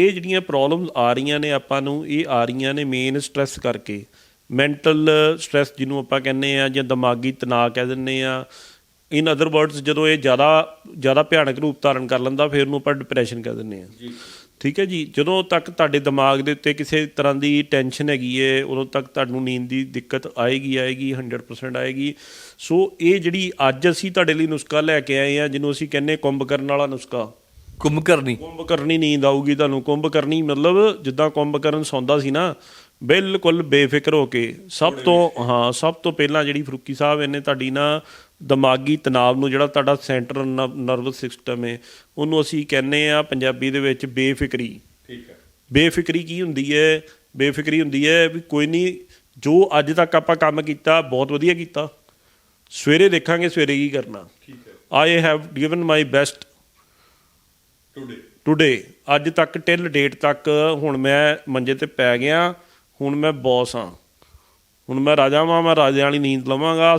ਇਹ ਜਿਹੜੀਆਂ ਪ੍ਰੋਬਲਮਸ ਆ ਰਹੀਆਂ ਨੇ ਆਪਾਂ ਨੂੰ ਇਹ ਆ ਰਹੀਆਂ ਨੇ ਮੇਨ ਸਟ੍ਰੈਸ ਕਰਕੇ। ਮੈਂਟਲ ਸਟ੍ਰੈਸ ਜਿਹਨੂੰ ਆਪਾਂ ਕਹਿੰਦੇ ਆ ਜਾਂ ਦਿਮਾਗੀ ਤਣਾਅ ਕਹਿ ਦਿੰਦੇ ਆ ਇਨ ਅਦਰ ਵਰਡਸ ਜਦੋਂ ਇਹ ਜ਼ਿਆਦਾ ਜ਼ਿਆਦਾ ਭਿਆਨਕ ਰੂਪ ਧਾਰਨ ਕਰ ਲੈਂਦਾ ਫਿਰ ਉਹਨੂੰ ਆਪਾਂ ਡਿਪਰੈਸ਼ਨ ਕਹਿ ਦਿੰਦੇ ਆ ਜੀ। ਠੀਕ ਹੈ ਜੀ? ਜਦੋਂ ਤੱਕ ਤੁਹਾਡੇ ਦਿਮਾਗ ਦੇ ਉੱਤੇ ਕਿਸੇ ਤਰ੍ਹਾਂ ਦੀ ਟੈਨਸ਼ਨ ਹੈਗੀ ਏ ਉਦੋਂ ਤੱਕ ਤੁਹਾਨੂੰ ਨੀਂਦ ਦੀ ਦਿੱਕਤ ਆਏਗੀ ਆਏਗੀ 100% ਆਏਗੀ। ਸੋ ਇਹ ਜਿਹੜੀ ਅੱਜ ਅਸੀਂ ਤੁਹਾਡੇ ਲਈ ਨੁਸਖਾ ਲੈ ਕੇ ਆਏ ਆ ਜਿਹਨੂੰ ਅਸੀਂ ਕਹਿੰਦੇ ਕੁੰਭ ਕਰਨ ਵਾਲਾ ਨੁਸਖਾ ਕੁੰਭ ਕਰਨੀ। ਕੁੰਭ ਕਰਨੀ ਨੀਂਦ ਆਊਗੀ ਤੁਹਾਨੂੰ। ਕੁੰਭ ਕਰਨੀ ਮਤਲਬ ਜਿੱਦਾਂ ਕੁੰਭ ਕਰਨ ਸੌਂਦਾ ਸੀ ਨਾ ਬਿਲਕੁਲ ਬੇਫਿਕਰ ਹੋ ਕੇ। ਸਭ ਤੋਂ ਹਾਂ ਸਭ ਤੋਂ ਪਹਿਲਾਂ ਜਿਹੜੀ ਫਰੂਕੀ ਸਾਹਿਬ ਇਹਨੇ ਤੁਹਾਡੀ ਨਾ ਦਿਮਾਗੀ ਤਣਾਅ ਨੂੰ ਜਿਹੜਾ ਤੁਹਾਡਾ ਸੈਂਟਰ ਨਰਵਸ ਸਿਸਟਮ ਹੈ ਉਹਨੂੰ ਅਸੀਂ ਕਹਿੰਦੇ ਆ ਪੰਜਾਬੀ ਦੇ ਵਿੱਚ ਬੇਫਿਕਰੀ। ਠੀਕ ਹੈ। ਬੇਫਿਕਰੀ ਕੀ ਹੁੰਦੀ ਹੈ ਬੇਫਿਕਰੀ ਹੁੰਦੀ ਹੈ ਵੀ ਕੋਈ ਨਹੀਂ ਜੋ ਅੱਜ ਤੱਕ ਆਪਾਂ ਕੰਮ ਕੀਤਾ ਬਹੁਤ ਵਧੀਆ ਕੀਤਾ। ਸਵੇਰੇ ਦੇਖਾਂਗੇ ਸਵੇਰੇ ਕੀ ਕਰਨਾ। ਠੀਕ ਹੈ। I have given my best today ਅੱਜ ਤੱਕ ਟਿਲ ਡੇਟ ਤੱਕ ਹੁਣ ਮੈਂ ਮੰਜੇ ਤੇ ਪੈ ਗਿਆ, ਹੁਣ ਮੈਂ ਬੌਸ ਹਾਂ। ਹੁਣ ਮੈਂ ਰਾਜਾ ਵਾਂ, ਮੈਂ ਰਾਜੇ ਵਾਲੀ ਨੀਂਦ ਲਵਾਂਗਾ